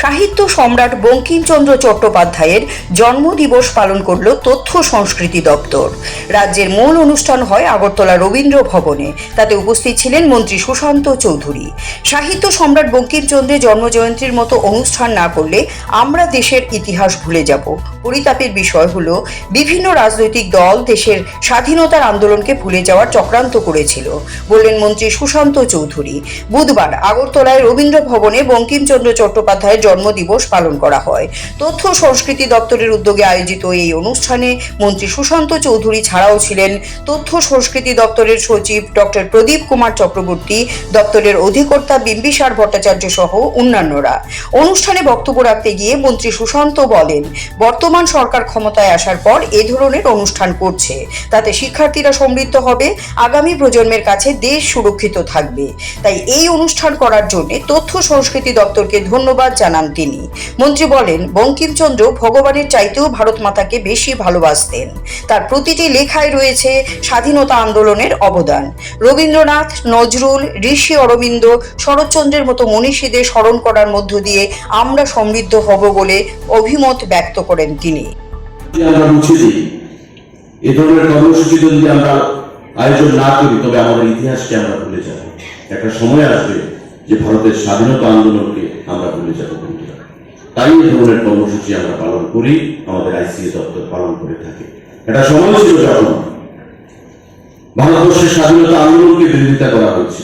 সাহিত্য সম্রাট বঙ্কিমচন্দ্র চট্টোপাধ্যায়ের জন্মদিবস পালন করল তথ্য সংস্কৃতি দপ্তর। রাজ্যের মূল অনুষ্ঠান হয় আগরতলা রবীন্দ্র ভবনে। তাতে উপস্থিত ছিলেন মন্ত্রী সুশান্ত চৌধুরী। সাহিত্য সম্রাট বঙ্কিমচন্দ্রের জন্মজয়ন্তীর মতো অনুষ্ঠান না করলে আমরা দেশের ইতিহাস ভুলে যাব। পরিতাপের বিষয় হলো, বিভিন্ন রাজনৈতিক দল দেশের স্বাধীনতার আন্দোলনকে ভুলে যাওয়ার চক্রান্ত করেছিল, বললেন মন্ত্রী সুশান্ত চৌধুরী। বুধবার আগরতলায় রবীন্দ্র ভবনে বঙ্কিমচন্দ্র চট্টোপাধ্যায়ের জন্মদিবস পালন করা হয়। তথ্য সংস্কৃতি দপ্তরের উদ্যোগে আয়োজিত এই অনুষ্ঠানে মন্ত্রী সুশান্ত চৌধুরী ছাড়াও ছিলেন তথ্য সংস্কৃতি দপ্তরের সচিব ডক্টর প্রদীপ কুমার চক্রবর্তী, দপ্তরের অধিকর্তা বিম্বিসার ভট্টাচার্য সহ অন্যান্যরা। অনুষ্ঠানে বক্তব্য রাখতে গিয়ে মন্ত্রী সুশান্ত বলেন, বর্তমান সরকার ক্ষমতায় আসার পর এ ধরনের অনুষ্ঠান করছে। তাতে শিক্ষার্থীরা সমৃদ্ধ হবে। আগামী প্রজন্মের কাছে দেশ সুরক্ষিত থাকবে। তাই এই অনুষ্ঠান করার জন্য তথ্য সংস্কৃতি দপ্তরকে ধন্যবাদ জানান তিনি। মন্ত্রী বলেন, বঙ্কিমচন্দ্র ভগবানের চাইতেও ভারত মাতাকে বেশি ভালোবাসতেন। তার প্রতিটি লেখায় রয়েছে স্বাধীনতা আন্দোলনের অবদান। রবীন্দ্রনাথ, নজরুল, ঋষি অরবিন্দ, শরৎচন্দ্রের মতো মনীষীদের স্মরণ করার মধ্য দিয়ে আমরা সমৃদ্ধ হব বলে অভিমত ব্যক্ত করেন তিনি। আমরা এ ধরনের কর্মসূচি যদি আমরা আয়োজন না করি, তবে আমাদের ইতিহাসকে আমরা ভুলে যাব। একটা সময় আসবে যে ভারতের স্বাধীনতা আন্দোলনকে আমরা ভুলে যাব। তাই এই ধরনের কর্মসূচি আমরা পালন করি, আমাদের আইসিএ দপ্তর পালন করে থাকে। একটা সময় ছিল যখন ভারতবর্ষের স্বাধীনতা আন্দোলনকে বিরোধিতা করা হয়েছে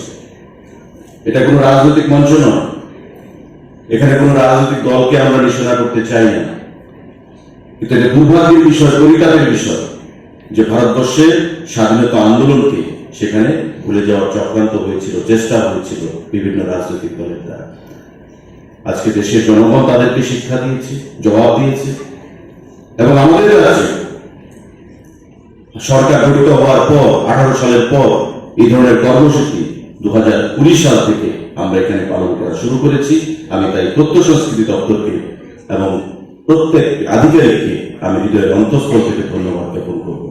এটা কোনো রাজনৈতিক মঞ্চ নয়। এখানে কোনো রাজনৈতিক দলকে আমরা নিশানা করতে চাই না। কিন্তু এটা দুর্ভাগ্যের বিষয়, পরিতাপের বিষয় যে ভারতবর্ষের স্বাধীনতা আন্দোলনকে সেখানে ভুলে যাওয়ার চক্রান্ত হয়েছিল, চেষ্টা হয়েছিল বিভিন্ন রাজনৈতিক দলের দ্বারা। আজকে দেশের জনগণ তাদেরকে শিক্ষা দিয়েছে, জবাব দিয়েছে, এবং আমাদের কাছে সরকার গঠিত হওয়ার পর, আঠারো সালের পর এই ধরনের কর্মসূচি দু হাজার কুড়ি সাল থেকে আমরা এখানে পালন করা শুরু করেছি। আমি তাই তথ্য সংস্কৃতি দপ্তরকে এবং প্রত্যেক আধিকারিককে আমি হৃদয়ের অন্তঃস্থল থেকে ধন্যবাদ জ্ঞাপন করব।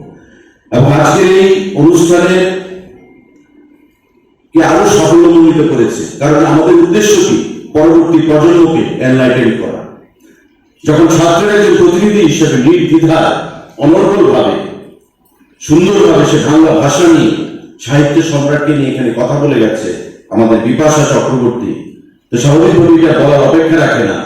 এবং আজকের এই অনুষ্ঠানে কি আরও সাফল্যমণ্ডিত করেছে, কারণ আমাদের উদ্দেশ্য কি? পরবর্তী প্রজন্মকে এনলাইটেন করা। যখন ছাত্রের একজন প্রতিনিধি হিসেবে নির্দ্বিধা অনর্গল ভাবে সুন্দরভাবে সে বাংলা ভাষা নিয়ে, সাহিত্য সম্রাটকে নিয়ে এখানে কথা বলে গেছে আমাদের বিপাশা চক্রবর্তী। তো স্বাভাবিকভাবে এটা বলার অপেক্ষা রাখে না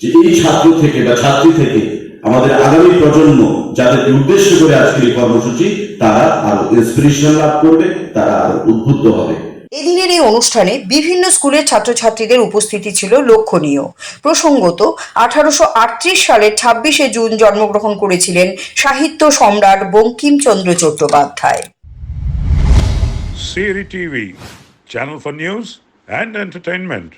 যে এই ছাত্র থেকে বা ছাত্রী থেকে আমাদের আগামী প্রজন্ম যাদেরকে উদ্দেশ্য করে আজকের এই কর্মসূচি, তারা আরও ইন্সপিরেশন লাভ করবে, তারা আরও উদ্বুদ্ধ হবে। এদিনের এই অনুষ্ঠানে বিভিন্ন স্কুলের ছাত্রছাত্রীদের উপস্থিতি ছিল লক্ষণীয় প্রসঙ্গত, আঠারোশো আটত্রিশ সালের ছাব্বিশে জুন জন্মগ্রহণ করেছিলেন সাহিত্য সম্রাট Bankimchandra Chattopadhyay Siri TV channel for news and entertainment.